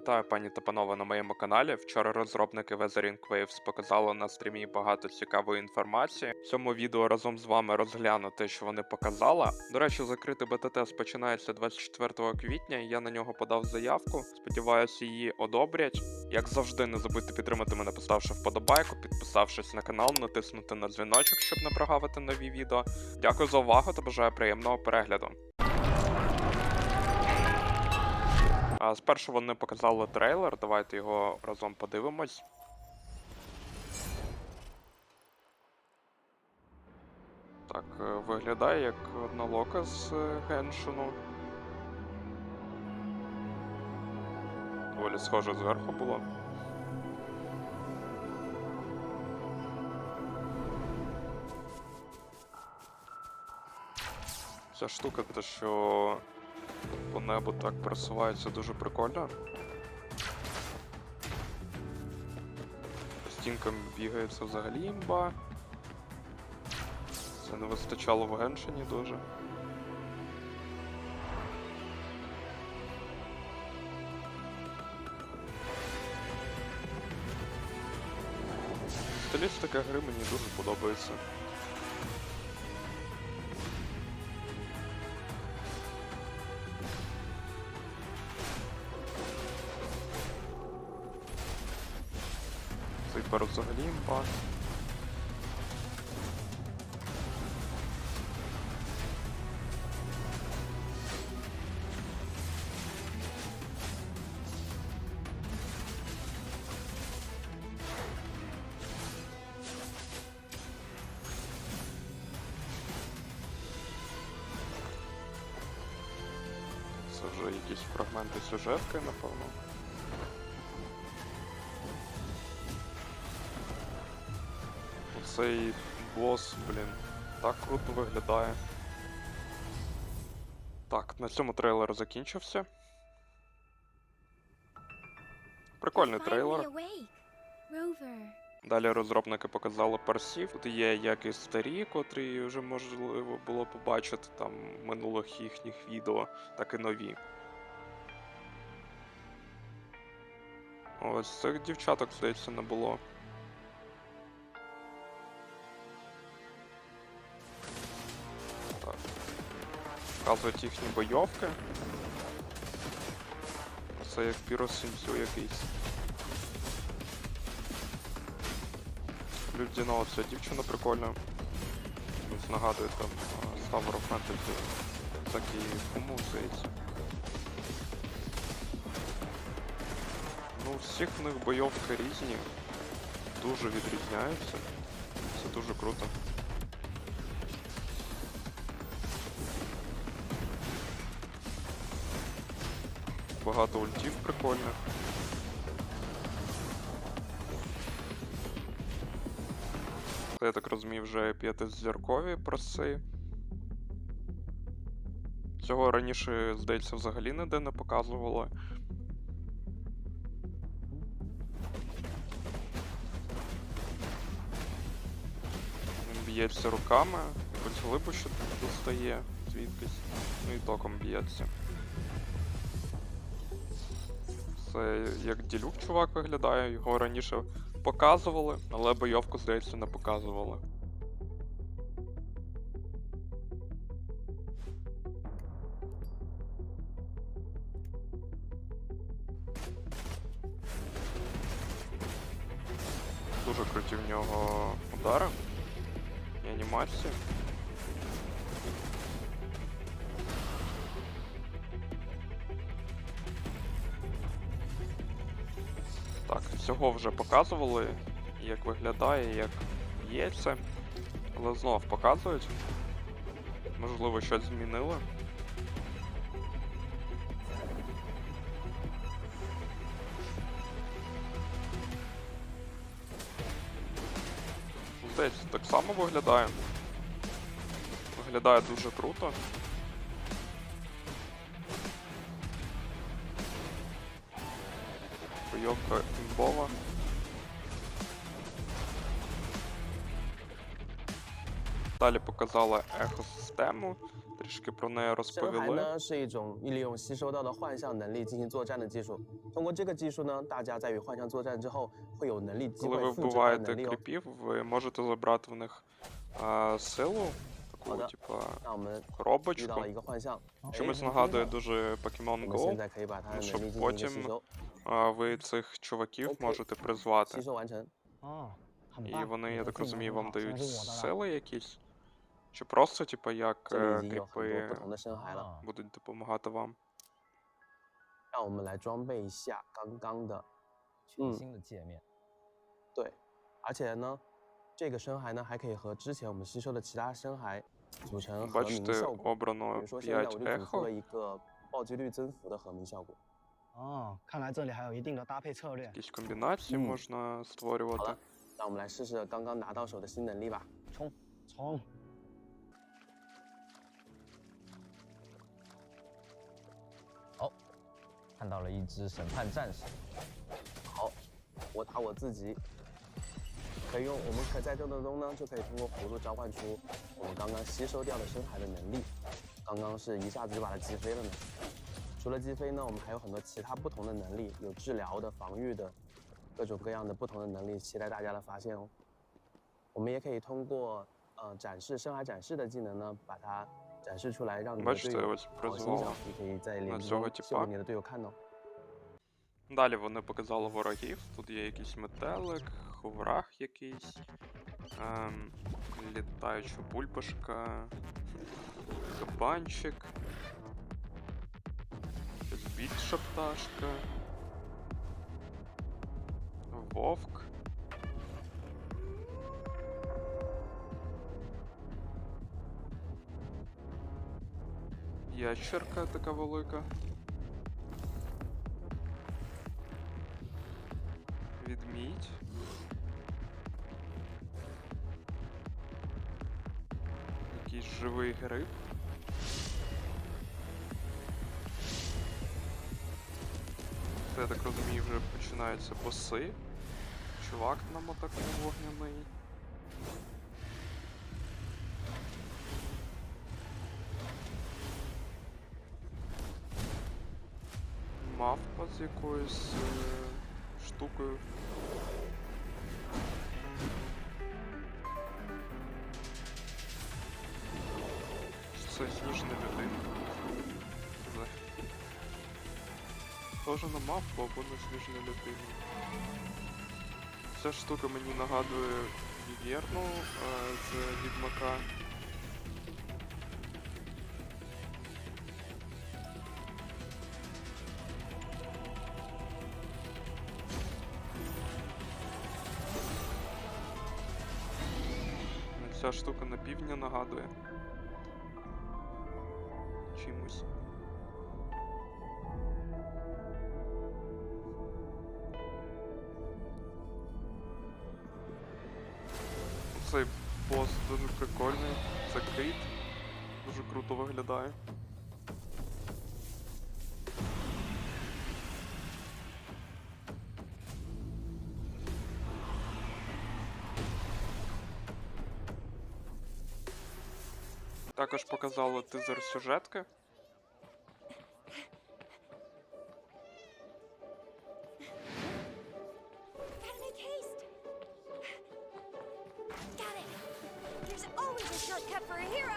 Вітаю, пані та панове, на моєму каналі. Вчора розробники Weathering Waves показали на стрімі багато цікавої інформації. В цьому відео разом з вами розгляну те, що вони показали. До речі, закритий бета-тест починається 24 квітня. Я на нього подав заявку. Сподіваюся, її одобрять. Як завжди, не забудьте підтримати мене, поставивши вподобайку, підписавшись на канал, натиснути на дзвіночок, щоб не прогавити нові відео. Дякую за увагу та бажаю приємного перегляду. А спершу вони показали трейлер, давайте його разом подивимось. Так, е, виглядає як одна лока з е, Геншину. Доволі схоже зверху було. Ця штука, те, що по небу так просувається дуже прикольно. По стінкам бігається взагалі імба. Це не вистачало в Геншині дуже. Стилістика гри мені дуже подобається. пер взагалі імба. Це вже якісь фрагменти сюжетки, напевно. Цей бос, блін, так круто виглядає. Так, на цьому трейлер закінчився. Прикольний трейлер. Далі розробники показали персів. Тут є як і старі, котрі вже можливо було побачити там в минулих їхніх відео, так і нові. Ось цих дівчаток, здається, не було. Показують їхні бойовки. Це як піросінцю якийсь. Людяна оця дівчина прикольна. Нагадує там Ставро Фентезі. Такий кому здається. Ну, всіх в них бойовки різні. Дуже відрізняються. Це дуже круто. Багато ультів прикольних. Це, я так розумію, вже п'ятизіркові проси. Цього раніше, здається, взагалі ніде не показували. Він б'ється руками, якусь глибу що достає звідкись, ну і током б'ється. Це як ділюк чувак виглядає, його раніше показували, але бойовку, здається, не показували. Дуже круті в нього удари і анімації. Всього вже показували, як виглядає, як є це. Але знов показують. Можливо, щось змінили. Здається, так само виглядає. Виглядає дуже круто. Бойовка імбова. Далі показала екосистему, трішки про неї 深海 розповіли. 呢是一种利用吸收到的幻象能力进行作战的技术。通过这个技术呢，大家在与幻象作战之后，会有能力机 Коли ви 会复制它的 вбиваєте 能力哦。 кріпів, ви можете забрати в них а, силу, таку, Ладно. типа, 那我们遇 коробочку. 到了一个幻象，哎 Чимось 我 нагадує дуже Pokemon 们现 Go. 在可以把它的 щоб 能力进行一个吸 потім 收， А, ви цих чуваків Окей. можете 吸 призвати. 收完成。 哦，很 І 棒。 вони, 你 я 的 так 技能 розумію, 很 вам 好虽然 дають 是我的了 сили якісь. Чи просто, типа, як 这里 е, 已经有很多 кріпи 不同的深海了， 啊 будуть допомагати вам. 让我们来装备一下刚刚的，嗯全新的界面。对，而且呢，这个深海呢还可以和之前我们吸收的其他深海组成和鸣 Бачите, 效果。比 обрано 如说现在 5我就组出 ехо. 了一个暴击率增幅的和鸣效果。 哦，看来这里还有一定的搭配策略。 Якісь комбінації М. можна 好 створювати. 了，让我们来试试刚刚拿到手的新能力吧。冲冲！哦，看到了一只审判战士。好，我打我自己，可以用我们可在这当中呢，就可以通过葫芦召唤出我们刚刚吸收掉的深海的能力。刚刚是一下子就把它击飞了呢。 除了击飞呢，我们还有很多其他不同的能力，有治疗的、防御的，各种各样的不同的能力，期待大家的发现哦。我们也可以通过呃展示深海展示的技能呢，把它展示出来，让你的队 Бачите, 友 ось 好欣 призвало. 赏，也可以在联机 цього 中秀 типа. 给你的队友看哦。 Далі вони показали ворогів. Тут є якийсь метелик, ховрах якийсь, ем, літаюча бульбашка, кабанчик, якась більша пташка, вовк. Ящерка така велика. Я так розумію, вже починаються боси. Чувак на мотоку вогняний. Мавпа з якоюсь е, штукою. Це сніжна людина. Схоже на мавпу або на сніжну людину. Ця штука мені нагадує Вівєрну е, з Відьмака. Ця штука на півдня нагадує. Чимось. Прикольний. Це кріт. Дуже круто виглядає. Також показали тизер сюжетки. There's always a shortcut for a hero.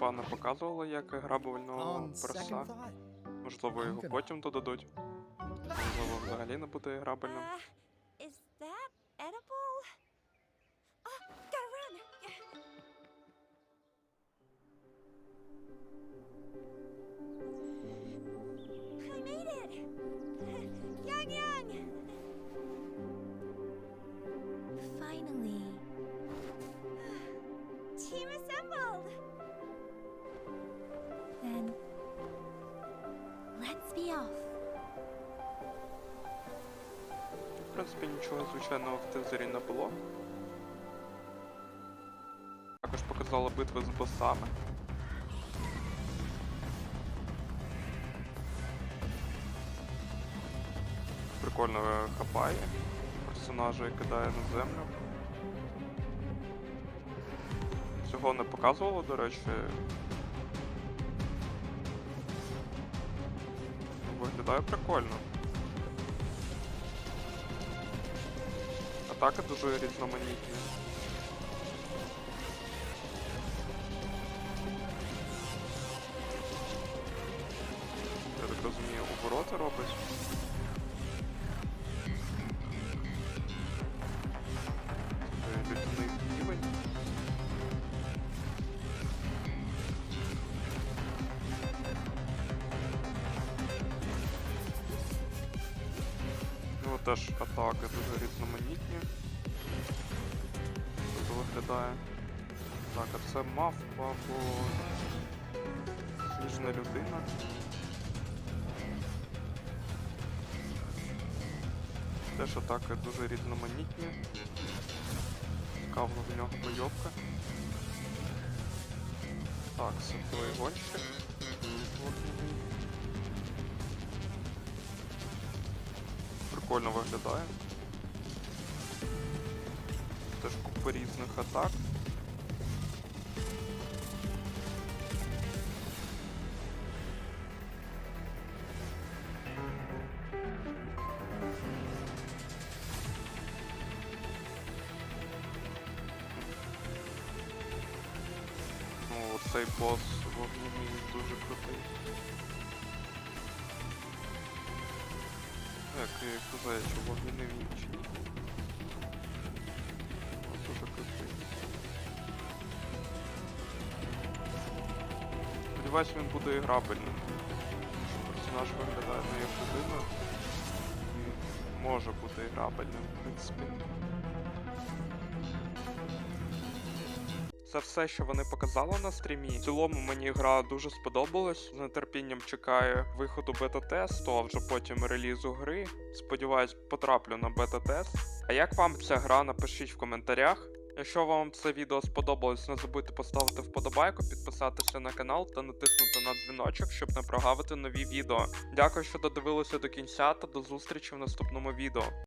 Не показували як грабувального перса. Можливо, його потім додадуть. Можливо, взагалі не буде грабельним. В принципі, нічого звичайного в тизері не було. Також показали битви з босами. Прикольно е, хапає персонажа і кидає на землю. Цього не показувало, до речі. Виглядає прикольно. Атаки дуже різноманітні. Я так розумію, обороти робить. Теж атаки дуже різноманітні. Це виглядає. Так, а це мавпа або сніжна людина. Теж атаки дуже різноманітні. Цікаво в нього бойовка. Так, світловий гонщик. Прикольно виглядає. Теж купа різних атак. Як і знає, що вогняний вінчий. Дуже крутий. Сподіваюсь, він буде іграбельним. Персонаж виглядає не як людина. І може бути іграбельним, в принципі. Це все, що вони показали на стрімі. В цілому мені гра дуже сподобалась. З нетерпінням чекаю виходу бета-тесту, а вже потім релізу гри. Сподіваюсь, потраплю на бета-тест. А як вам ця гра, напишіть в коментарях. Якщо вам це відео сподобалось, не забудьте поставити вподобайку, підписатися на канал та натиснути на дзвіночок, щоб не прогавити нові відео. Дякую, що додивилися до кінця та до зустрічі в наступному відео.